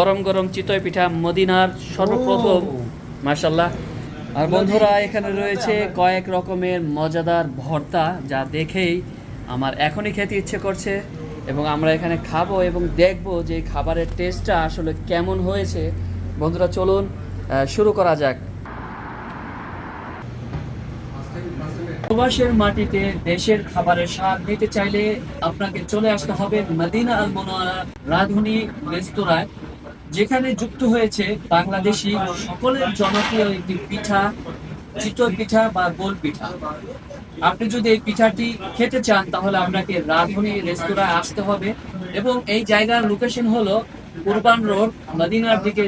গরম গরম চিতই পিঠা মদিনার সর্বপ্রথম মার্শাল্লাহ আর বন্ধুরা এখানে রয়েছে কয়েক রকমের মজাদার ভর্তা যা দেখেই আমার এখনই খেতে ইচ্ছে করছে এবং আমরা এখানে খাব এবং দেখব যে খাবারের টেস্টটা আসলে কেমন হয়েছে। বন্ধুরা চলুন শুরু করা যাক। প্রবাসের মাটিতে দেশের খাবারের স্বাদ নিতে চাইলে আপনাকে চলে আসতে হবে মদিনা আল মোনারা রাঁধুনি রেস্তোরাঁয়। যেখানে যুক্ত হয়েছে বাংলাদেশি সকলের জনপ্রিয় একটি পিঠা চিতই পিঠা বা গোল পিঠা। আপনি যদি এই পিঠাটি খেতে চান, তাহলে আপনাকে রাঁধুনি রেস্তোরাঁয় আসতে হবে এবং এই জায়গার লোকেশন হলো কুরবান রোড, মদিনার দিকে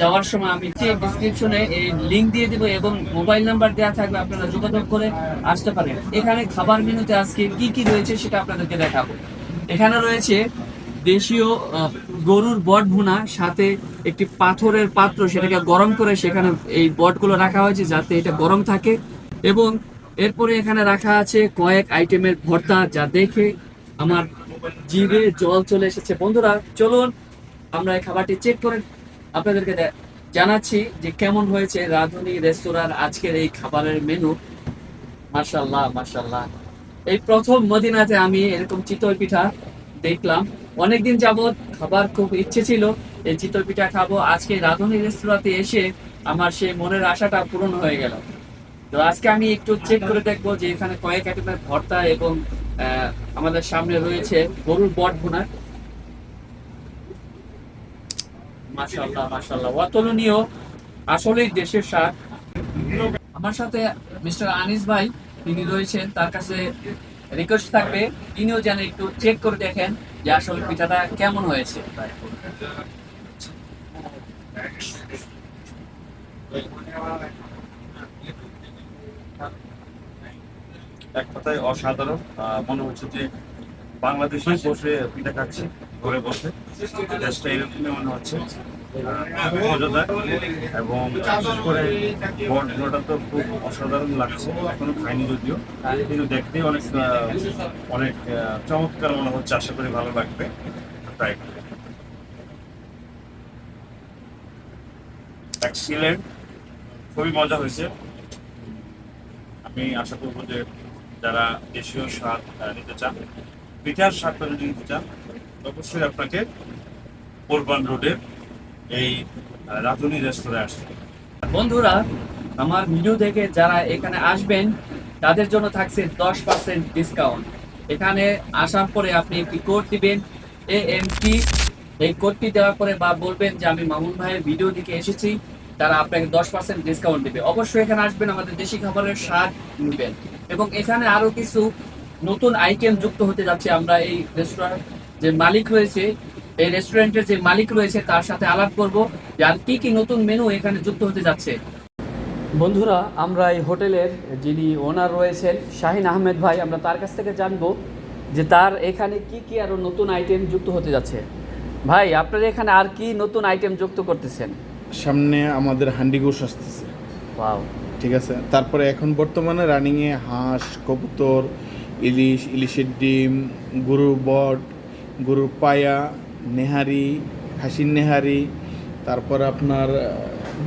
যাওয়ার সময় আমি ডিসক্রিপশনে এই লিঙ্ক দিয়ে দেবো এবং মোবাইল নাম্বার দেওয়া থাকবে আপনারা যোগাযোগ করে আসতে পারেন। এখানে খাবার মেনুতে আজকে কি কি রয়েছে সেটা আপনাদেরকে দেখাবো। এখানে রয়েছে দেশীয় গরুর বট ভুনা সাথে একটি পাথরের পাত্র সেটাকে গরম করে সেখানে এই বটগুলো রাখা হয়েছে যাতে এটা গরম থাকে। এবং এরপরে এখানে রাখা আছে কয়েক আইটেমের ভর্তা যা দেখে আমার জিভে জল চলে এসেছে। বন্ধুরা, চলুন আমরা এই খাবারটি চেক করে আপনাদেরকে জানাচ্ছি যে কেমন হয়েছে রাধুনি রেস্তোরাঁর আজকের এই খাবারের মেনু মাশাল্লাহ মাশাল্লাহ এই প্রথম মদিনাতে আমি এরকম চিতই পিঠা দেখলাম। অনেকদিন যাবত খাবার খুব ইচ্ছে ছিল, এই চিতই পিঠা খাব। আজকে রাধুনি রেস্তোরাঁতে এসে আমার সেই মনের আশাটা পূরণ হয়ে গেল। তো আজকে আমি একটু চেক করে দেখব যে এখানে কয়েক আইটেমের ভর্তা এবং আমাদের সামনে রয়েছে গরুর বট ভুনা। অতুলনীয়, আসলেই দেশের স্বাদ। আমার সাথে মিস্টার আনিস ভাই, তিনি রয়েছেন। তার কাছে রিকোয়েস্ট থাকবে, তিনিও যেন একটু চেক করে দেখেন যে আসলে পিঠাটা কেমন হয়েছে। এক কথায় অসাধারণ মনে হচ্ছে যে বাংলাদেশে বসে পিঠা খাচ্ছি, ঘরে বসে। দেশটা এরকমই মনে হচ্ছে। মজাদার এবং বিশেষ করে বটগুলোটা তো খুব অসাধারণ লাগছে, এখনও খাইনি যদিও, কিন্তু দেখতেই অনেক অনেক চমৎকার মনে হচ্ছে, আশা করি ভালো লাগবে ট্রাই এক্সিলেন্ট খুবই মজা হয়েছে। আমি আশা করব যে যারা দেশীয় স্বাদ নিতে চান, পিঠার স্বাদটা যদি নিতে চান, অবশ্যই আপনাকে কোরবান রোডের এই রাঁধুনি রেস্তোরাঁ আসতে বন্ধুরা, আমার ভিডিও দেখে যারা এখানে আসবেন, তাদের জন্য থাকছে দশ পার্সেন্ট ডিসকাউন্ট এখানে আসার পরে আপনি একটি কোড দিবেন এ এম টি এই কোডটি দেওয়ার পরে বা বলবেন যে, আমি মামুন ভাইয়ের ভিডিও দেখে এসেছি। তারা আপনাকে দশ পার্সেন্ট ডিসকাউন্ট দেবে। অবশ্যই এখানে আসবেন, আমাদের দেশি খাবারের স্বাদ নেবেন। এবং এখানে আরও কিছু নতুন আইটেম যুক্ত হতে যাচ্ছে। আমরা এই রেস্টুরেন্ট যে মালিক রয়েছে এই রেস্টুরেন্টের যে মালিক রয়েছে তার সাথে আলাপ করব। যে আর কি কি নতুন মেনু এখানে যুক্ত হতে যাচ্ছে। বন্ধুরা আমরা এই হোটেলের যিনি ওনার রয়েছেন শাহিন আহমেদ ভাই আমরা তার কাছ থেকে জানব যে তার এখানে কি কি আরও নতুন আইটেম যুক্ত হতে যাচ্ছে। ভাই আপনার এখানে আর কি নতুন আইটেম যুক্ত করতেছেন? সামনে আমাদের হান্ডি গোস আসতেছে। ওয়াও ঠিক আছে? তারপরে এখন বর্তমানে রানিংয়ে হাঁস কবুতর ইলিশ ইলিশের ডিম গরুর বট গরুর পায়া নেহারি খাসির নেহারি তারপর আপনার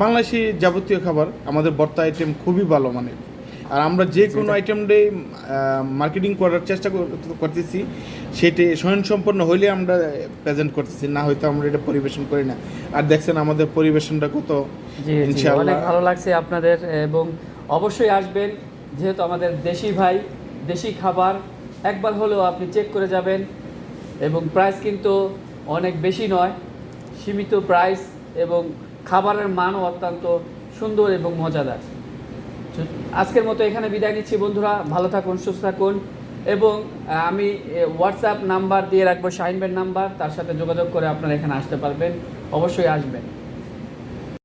বাংলাদেশি যাবতীয় খাবার আমাদের বর্তা আইটেম খুবই ভালো মানের। আর আমরা যে কোনো আইটেমটাই মার্কেটিং করার চেষ্টা করতেছি সেটি স্বয়ংসম্পন্ন হইলে আমরা প্রেজেন্ট করতেছি না হয়তো আমরা এটা পরিবেশন করি না। আর দেখছেন আমাদের পরিবেশনটা কত অনেক ভালো লাগছে আপনাদের এবং অবশ্যই আসবেন যেহেতু আমাদের দেশি ভাই দেশি খাবার একবার হলেও আপনি চেক করে যাবেন এবং প্রাইস কিন্তু অনেক বেশি নয়। সীমিত প্রাইস এবং খাবারের মানও অত্যন্ত সুন্দর এবং মজাদার। আজকের মতো এখানে বিদায় নিচ্ছি বন্ধুরা, ভালো থাকুন, সুস্থ থাকুন এবং আমি হোয়াটসঅ্যাপ নাম্বার দিয়ে রাখব শাহিনবের নাম্বার তার সাথে যোগাযোগ করে আপনারা এখানে আসতে পারবেন, অবশ্যই আসবেন।